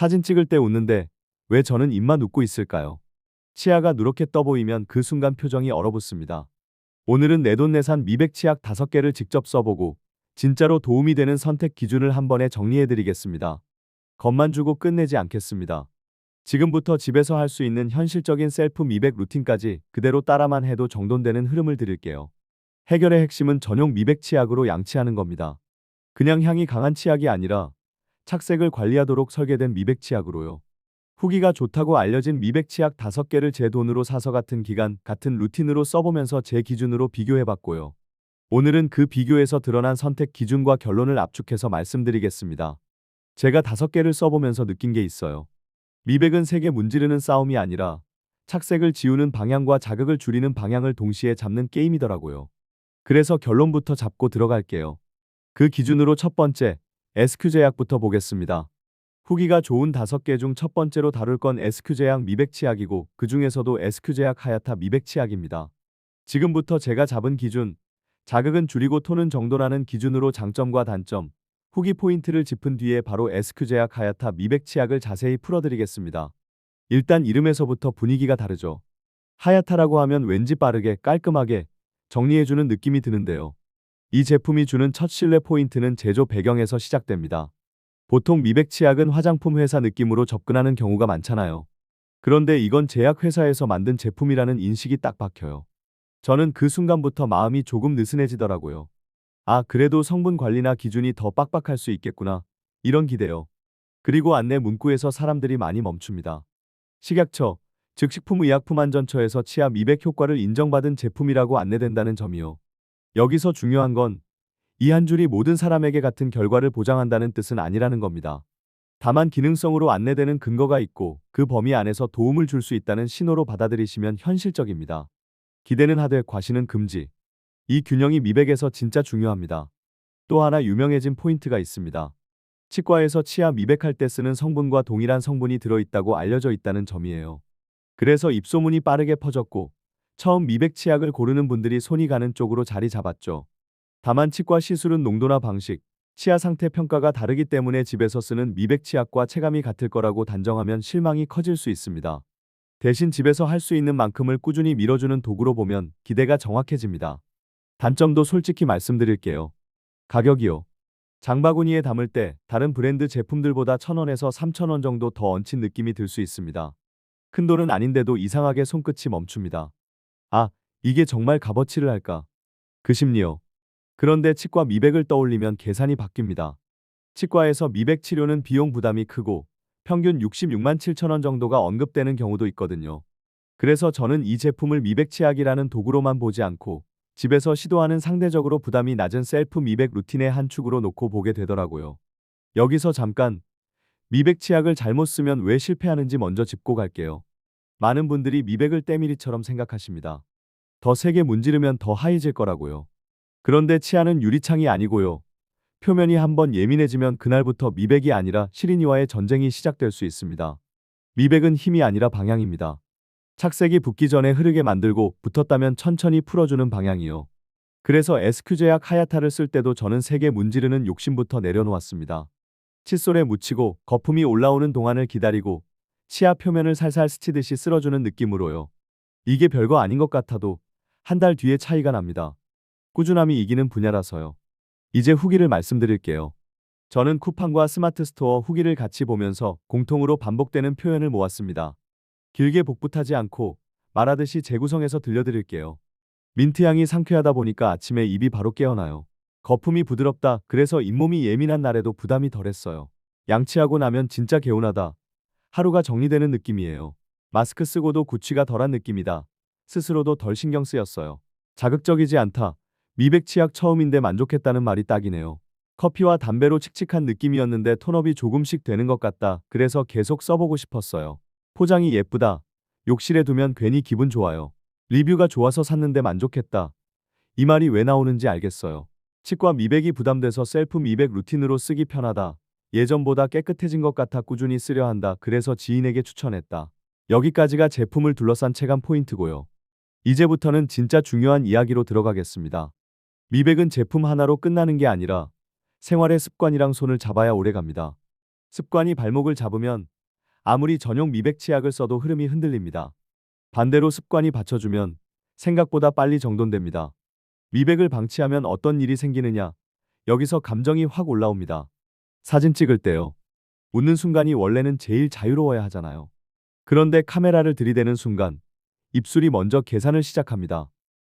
사진 찍을 때 웃는데 왜 저는 입만 웃고 있을까요? 치아가 누렇게 떠 보이면 그 순간 표정이 얼어붙습니다. 오늘은 내돈내산 미백 치약 5개를 직접 써보고 진짜로 도움이 되는 선택 기준을 한 번에 정리해드리겠습니다. 겁만 주고 끝내지 않겠습니다. 지금부터 집에서 할 수 있는 현실적인 셀프 미백 루틴까지 그대로 따라만 해도 정돈되는 흐름을 드릴게요. 해결의 핵심은 전용 미백 치약으로 양치하는 겁니다. 그냥 향이 강한 치약이 아니라 착색을 관리하도록 설계된 미백 치약으로요. 후기가 좋다고 알려진 미백 치약 5개를 제 돈으로 사서 같은 기간, 같은 루틴으로 써보면서 제 기준으로 비교해봤고요. 오늘은 그 비교에서 드러난 선택 기준과 결론을 압축해서 말씀드리겠습니다. 제가 5개를 써보면서 느낀 게 있어요. 미백은 색에 문지르는 싸움이 아니라 착색을 지우는 방향과 자극을 줄이는 방향을 동시에 잡는 게임이더라고요. 그래서 결론부터 잡고 들어갈게요. 그 기준으로 첫 번째, SQ 제약부터 보겠습니다. 후기가 좋은 5개 중 첫 번째로 다룰 건 SQ 제약 미백 치약이고 그 중에서도 SQ 제약 하야타 미백 치약입니다. 지금부터 제가 잡은 기준, 자극은 줄이고 톤은 정도라는 기준으로 장점과 단점, 후기 포인트를 짚은 뒤에 바로 SQ 제약 하야타 미백 치약을 자세히 풀어드리겠습니다. 일단 이름에서부터 분위기가 다르죠. 하야타라고 하면 왠지 빠르게 깔끔하게 정리해주는 느낌이 드는데요. 이 제품이 주는 첫 신뢰 포인트는 제조 배경에서 시작됩니다. 보통 미백 치약은 화장품 회사 느낌으로 접근하는 경우가 많잖아요. 그런데 이건 제약회사에서 만든 제품이라는 인식이 딱 박혀요. 저는 그 순간부터 마음이 조금 느슨해지더라고요. 아, 그래도 성분 관리나 기준이 더 빡빡할 수 있겠구나. 이런 기대요. 그리고 안내 문구에서 사람들이 많이 멈춥니다. 식약처, 즉 식품의약품안전처에서 치아 미백 효과를 인정받은 제품이라고 안내된다는 점이요. 여기서 중요한 건 이 한 줄이 모든 사람에게 같은 결과를 보장한다는 뜻은 아니라는 겁니다. 다만 기능성으로 안내되는 근거가 있고 그 범위 안에서 도움을 줄 수 있다는 신호로 받아들이시면 현실적입니다. 기대는 하되 과시는 금지. 이 균형이 미백에서 진짜 중요합니다. 또 하나 유명해진 포인트가 있습니다. 치과에서 치아 미백할 때 쓰는 성분과 동일한 성분이 들어있다고 알려져 있다는 점이에요. 그래서 입소문이 빠르게 퍼졌고 처음 미백 치약을 고르는 분들이 손이 가는 쪽으로 자리 잡았죠. 다만 치과 시술은 농도나 방식, 치아 상태 평가가 다르기 때문에 집에서 쓰는 미백 치약과 체감이 같을 거라고 단정하면 실망이 커질 수 있습니다. 대신 집에서 할 수 있는 만큼을 꾸준히 밀어주는 도구로 보면 기대가 정확해집니다. 단점도 솔직히 말씀드릴게요. 가격이요. 장바구니에 담을 때 다른 브랜드 제품들보다 1,000원에서 3,000원 정도 더 얹힌 느낌이 들 수 있습니다. 큰 돈은 아닌데도 이상하게 손끝이 멈춥니다. 아, 이게 정말 값어치를 할까? 그 심리요. 그런데 치과 미백을 떠올리면 계산이 바뀝니다. 치과에서 미백 치료는 비용 부담이 크고 평균 66만 7천 원 정도가 언급되는 경우도 있거든요. 그래서 저는 이 제품을 미백 치약이라는 도구로만 보지 않고 집에서 시도하는 상대적으로 부담이 낮은 셀프 미백 루틴의 한 축으로 놓고 보게 되더라고요. 여기서 잠깐 미백 치약을 잘못 쓰면 왜 실패하는지 먼저 짚고 갈게요. 많은 분들이 미백을 때밀이처럼 생각하십니다. 더 세게 문지르면 더 하얘질 거라고요. 그런데 치아는 유리창이 아니고요. 표면이 한번 예민해지면 그날부터 미백이 아니라 시린이와의 전쟁이 시작될 수 있습니다. 미백은 힘이 아니라 방향입니다. 착색이 붙기 전에 흐르게 만들고 붙었다면 천천히 풀어주는 방향이요. 그래서 SQ 제약 하야타를 쓸 때도 저는 세게 문지르는 욕심부터 내려놓았습니다. 칫솔에 묻히고 거품이 올라오는 동안을 기다리고 치아 표면을 살살 스치듯이 쓸어주는 느낌으로요. 이게 별거 아닌 것 같아도 한 달 뒤에 차이가 납니다. 꾸준함이 이기는 분야라서요. 이제 후기를 말씀드릴게요. 저는 쿠팡과 스마트 스토어 후기를 같이 보면서 공통으로 반복되는 표현을 모았습니다. 길게 복붙하지 않고 말하듯이 재구성해서 들려드릴게요. 민트향이 상쾌하다 보니까 아침에 입이 바로 깨어나요. 거품이 부드럽다. 그래서 잇몸이 예민한 날에도 부담이 덜했어요. 양치하고 나면 진짜 개운하다. 하루가 정리되는 느낌이에요. 마스크 쓰고도 구취가 덜한 느낌이다. 스스로도 덜 신경 쓰였어요. 자극적이지 않다. 미백 치약 처음인데 만족했다는 말이 딱이네요. 커피와 담배로 칙칙한 느낌이었는데 톤업이 조금씩 되는 것 같다. 그래서 계속 써보고 싶었어요. 포장이 예쁘다. 욕실에 두면 괜히 기분 좋아요. 리뷰가 좋아서 샀는데 만족했다. 이 말이 왜 나오는지 알겠어요. 치과 미백이 부담돼서 셀프 미백 루틴으로 쓰기 편하다. 예전보다 깨끗해진 것 같아 꾸준히 쓰려 한다. 그래서 지인에게 추천했다. 여기까지가 제품을 둘러싼 체감 포인트고요. 이제부터는 진짜 중요한 이야기로 들어가겠습니다. 미백은 제품 하나로 끝나는 게 아니라 생활의 습관이랑 손을 잡아야 오래 갑니다. 습관이 발목을 잡으면 아무리 전용 미백 치약을 써도 흐름이 흔들립니다. 반대로 습관이 받쳐주면 생각보다 빨리 정돈됩니다. 미백을 방치하면 어떤 일이 생기느냐? 여기서 감정이 확 올라옵니다. 사진 찍을 때요. 웃는 순간이 원래는 제일 자유로워야 하잖아요. 그런데 카메라를 들이대는 순간 입술이 먼저 계산을 시작합니다.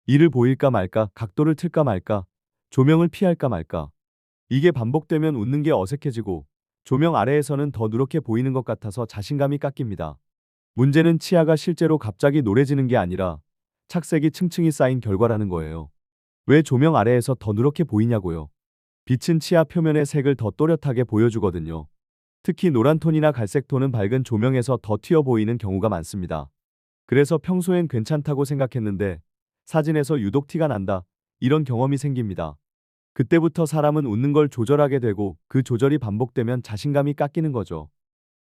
이를 보일까 말까, 각도를 틀까 말까, 조명을 피할까 말까. 이게 반복되면 웃는 게 어색해지고 조명 아래에서는 더 누렇게 보이는 것 같아서 자신감이 깎입니다. 문제는 치아가 실제로 갑자기 노래지는 게 아니라 착색이 층층이 쌓인 결과라는 거예요. 왜 조명 아래에서 더 누렇게 보이냐고요. 빛은 치아 표면의 색을 더 또렷하게 보여주거든요. 특히 노란 톤이나 갈색 톤은 밝은 조명에서 더 튀어 보이는 경우가 많습니다. 그래서 평소엔 괜찮다고 생각했는데 사진에서 유독 티가 난다. 이런 경험이 생깁니다. 그때부터 사람은 웃는 걸 조절하게 되고 그 조절이 반복되면 자신감이 깎이는 거죠.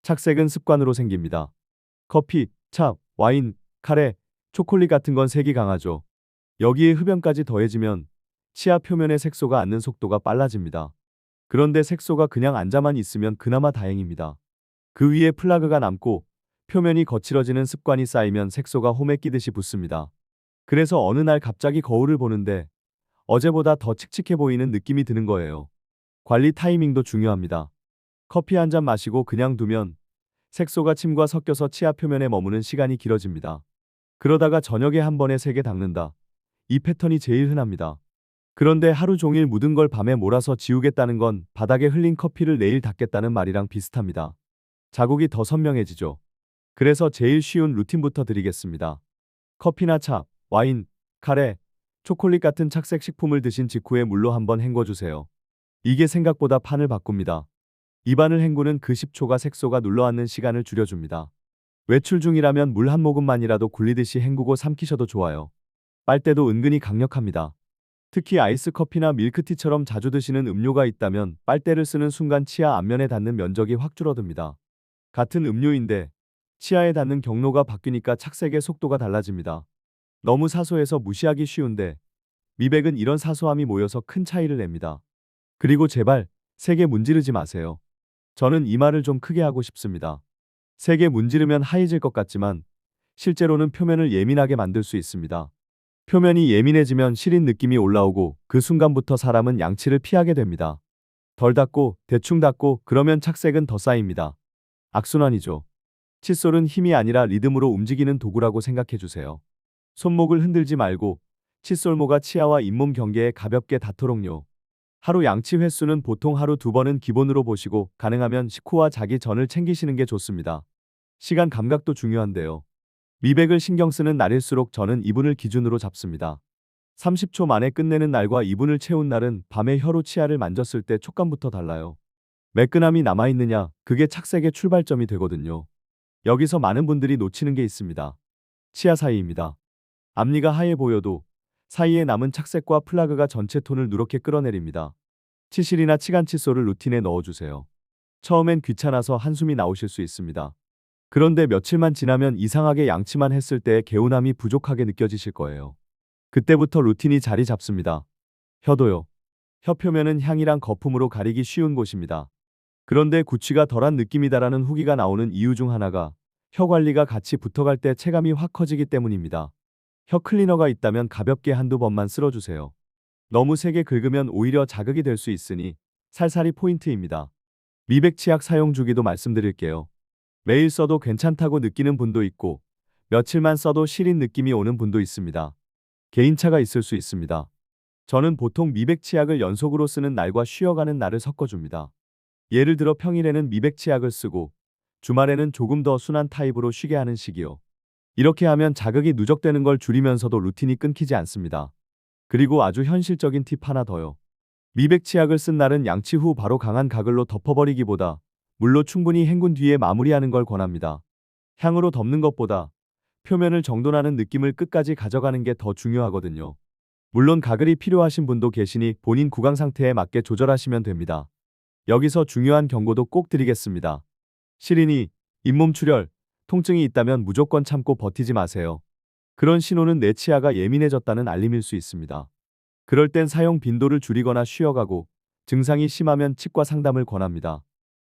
착색은 습관으로 생깁니다. 커피, 차, 와인, 카레, 초콜릿 같은 건 색이 강하죠. 여기에 흡연까지 더해지면 치아 표면의 색소가 앉는 속도가 빨라집니다. 그런데 색소가 그냥 앉아만 있으면 그나마 다행입니다. 그 위에 플라그가 남고 표면이 거칠어지는 습관이 쌓이면 색소가 홈에 끼듯이 붙습니다. 그래서 어느 날 갑자기 거울을 보는데 어제보다 더 칙칙해 보이는 느낌이 드는 거예요. 관리 타이밍도 중요합니다. 커피 한 잔 마시고 그냥 두면 색소가 침과 섞여서 치아 표면에 머무는 시간이 길어집니다. 그러다가 저녁에 한 번에 세게 닦는다. 이 패턴이 제일 흔합니다. 그런데 하루 종일 묻은 걸 밤에 몰아서 지우겠다는 건 바닥에 흘린 커피를 내일 닦겠다는 말이랑 비슷합니다. 자국이 더 선명해지죠. 그래서 제일 쉬운 루틴부터 드리겠습니다. 커피나 차, 와인, 카레, 초콜릿 같은 착색 식품을 드신 직후에 물로 한번 헹궈주세요. 이게 생각보다 판을 바꿉니다. 입안을 헹구는 그 10초가 색소가 눌러앉는 시간을 줄여줍니다. 외출 중이라면 물 한 모금만이라도 굴리듯이 헹구고 삼키셔도 좋아요. 빨대도 은근히 강력합니다. 특히 아이스 커피나 밀크티처럼 자주 드시는 음료가 있다면 빨대를 쓰는 순간 치아 앞면에 닿는 면적이 확 줄어듭니다. 같은 음료인데 치아에 닿는 경로가 바뀌니까 착색의 속도가 달라집니다. 너무 사소해서 무시하기 쉬운데 미백은 이런 사소함이 모여서 큰 차이를 냅니다. 그리고 제발 세게 문지르지 마세요. 저는 이 말을 좀 크게 하고 싶습니다. 세게 문지르면 하얘질 것 같지만 실제로는 표면을 예민하게 만들 수 있습니다. 표면이 예민해지면 시린 느낌이 올라오고 그 순간부터 사람은 양치를 피하게 됩니다. 덜 닦고 대충 닦고 그러면 착색은 더 쌓입니다. 악순환이죠. 칫솔은 힘이 아니라 리듬으로 움직이는 도구라고 생각해 주세요. 손목을 흔들지 말고 칫솔모가 치아와 잇몸 경계에 가볍게 닿도록요. 하루 양치 횟수는 보통 하루 두 번은 기본으로 보시고 가능하면 식후와 자기 전을 챙기시는 게 좋습니다. 시간 감각도 중요한데요. 미백을 신경 쓰는 날일수록 저는 2분을 기준으로 잡습니다. 30초 만에 끝내는 날과 2분을 채운 날은 밤에 혀로 치아를 만졌을 때 촉감부터 달라요. 매끈함이 남아있느냐, 그게 착색의 출발점이 되거든요. 여기서 많은 분들이 놓치는 게 있습니다. 치아 사이입니다. 앞니가 하얘 보여도 사이에 남은 착색과 플라그가 전체 톤을 누렇게 끌어내립니다. 치실이나 치간 칫솔을 루틴에 넣어주세요. 처음엔 귀찮아서 한숨이 나오실 수 있습니다. 그런데 며칠만 지나면 이상하게 양치만 했을 때 개운함이 부족하게 느껴지실 거예요. 그때부터 루틴이 자리 잡습니다. 혀도요. 혀 표면은 향이랑 거품으로 가리기 쉬운 곳입니다. 그런데 구취가 덜한 느낌이다라는 후기가 나오는 이유 중 하나가 혀 관리가 같이 붙어갈 때 체감이 확 커지기 때문입니다. 혀 클리너가 있다면 가볍게 한두 번만 쓸어주세요. 너무 세게 긁으면 오히려 자극이 될 수 있으니 살살이 포인트입니다. 미백 치약 사용 주기도 말씀드릴게요. 매일 써도 괜찮다고 느끼는 분도 있고 며칠만 써도 시린 느낌이 오는 분도 있습니다. 개인차가 있을 수 있습니다. 저는 보통 미백 치약을 연속으로 쓰는 날과 쉬어가는 날을 섞어줍니다. 예를 들어 평일에는 미백 치약을 쓰고 주말에는 조금 더 순한 타입으로 쉬게 하는 식이요. 이렇게 하면 자극이 누적되는 걸 줄이면서도 루틴이 끊기지 않습니다. 그리고 아주 현실적인 팁 하나 더요. 미백 치약을 쓴 날은 양치 후 바로 강한 가글로 덮어버리기보다 물로 충분히 헹군 뒤에 마무리하는 걸 권합니다. 향으로 덮는 것보다 표면을 정돈하는 느낌을 끝까지 가져가는 게 더 중요하거든요. 물론 가글이 필요하신 분도 계시니 본인 구강 상태에 맞게 조절하시면 됩니다. 여기서 중요한 경고도 꼭 드리겠습니다. 시린이, 잇몸 출혈, 통증이 있다면 무조건 참고 버티지 마세요. 그런 신호는 내 치아가 예민해졌다는 알림일 수 있습니다. 그럴 땐 사용 빈도를 줄이거나 쉬어가고 증상이 심하면 치과 상담을 권합니다.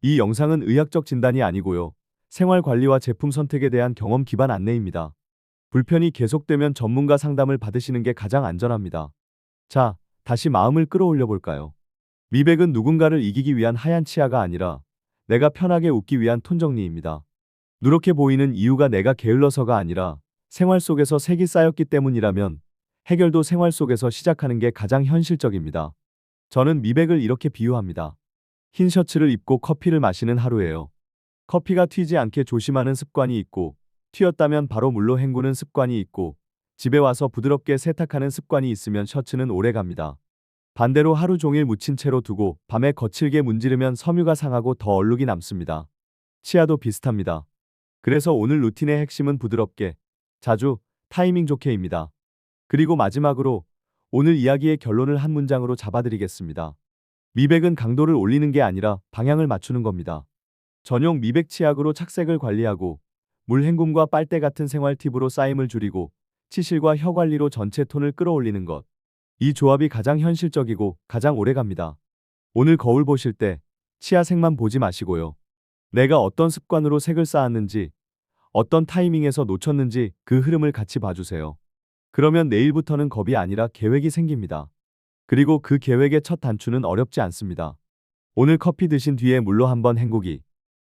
이 영상은 의학적 진단이 아니고요. 생활 관리와 제품 선택에 대한 경험 기반 안내입니다. 불편이 계속되면 전문가 상담을 받으시는 게 가장 안전합니다. 자, 다시 마음을 끌어올려 볼까요? 미백은 누군가를 이기기 위한 하얀 치아가 아니라 내가 편하게 웃기 위한 톤 정리입니다. 누렇게 보이는 이유가 내가 게을러서가 아니라 생활 속에서 색이 쌓였기 때문이라면 해결도 생활 속에서 시작하는 게 가장 현실적입니다. 저는 미백을 이렇게 비유합니다. 흰 셔츠를 입고 커피를 마시는 하루예요. 커피가 튀지 않게 조심하는 습관이 있고 튀었다면 바로 물로 헹구는 습관이 있고 집에 와서 부드럽게 세탁하는 습관이 있으면 셔츠는 오래 갑니다. 반대로 하루 종일 묻힌 채로 두고 밤에 거칠게 문지르면 섬유가 상하고 더 얼룩이 남습니다. 치아도 비슷합니다. 그래서 오늘 루틴의 핵심은 부드럽게, 자주, 타이밍 좋게입니다. 그리고 마지막으로 오늘 이야기의 결론을 한 문장으로 잡아드리겠습니다. 미백은 강도를 올리는 게 아니라 방향을 맞추는 겁니다. 전용 미백 치약으로 착색을 관리하고 물 헹굼과 빨대 같은 생활 팁으로 쌓임을 줄이고 치실과 혀 관리로 전체 톤을 끌어올리는 것. 이 조합이 가장 현실적이고 가장 오래 갑니다. 오늘 거울 보실 때 치아 색만 보지 마시고요. 내가 어떤 습관으로 색을 쌓았는지, 어떤 타이밍에서 놓쳤는지 그 흐름을 같이 봐주세요. 그러면 내일부터는 겁이 아니라 계획이 생깁니다. 그리고 그 계획의 첫 단추는 어렵지 않습니다. 오늘 커피 드신 뒤에 물로 한번 헹구기.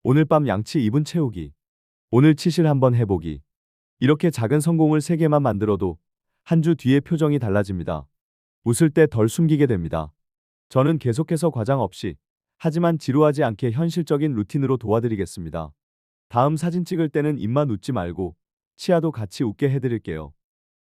오늘 밤 양치 2분 채우기. 오늘 치실 한번 해보기. 이렇게 작은 성공을 3개만 만들어도 한 주 뒤에 표정이 달라집니다. 웃을 때 덜 숨기게 됩니다. 저는 계속해서 과장 없이 하지만 지루하지 않게 현실적인 루틴으로 도와드리겠습니다. 다음 사진 찍을 때는 입만 웃지 말고 치아도 같이 웃게 해드릴게요.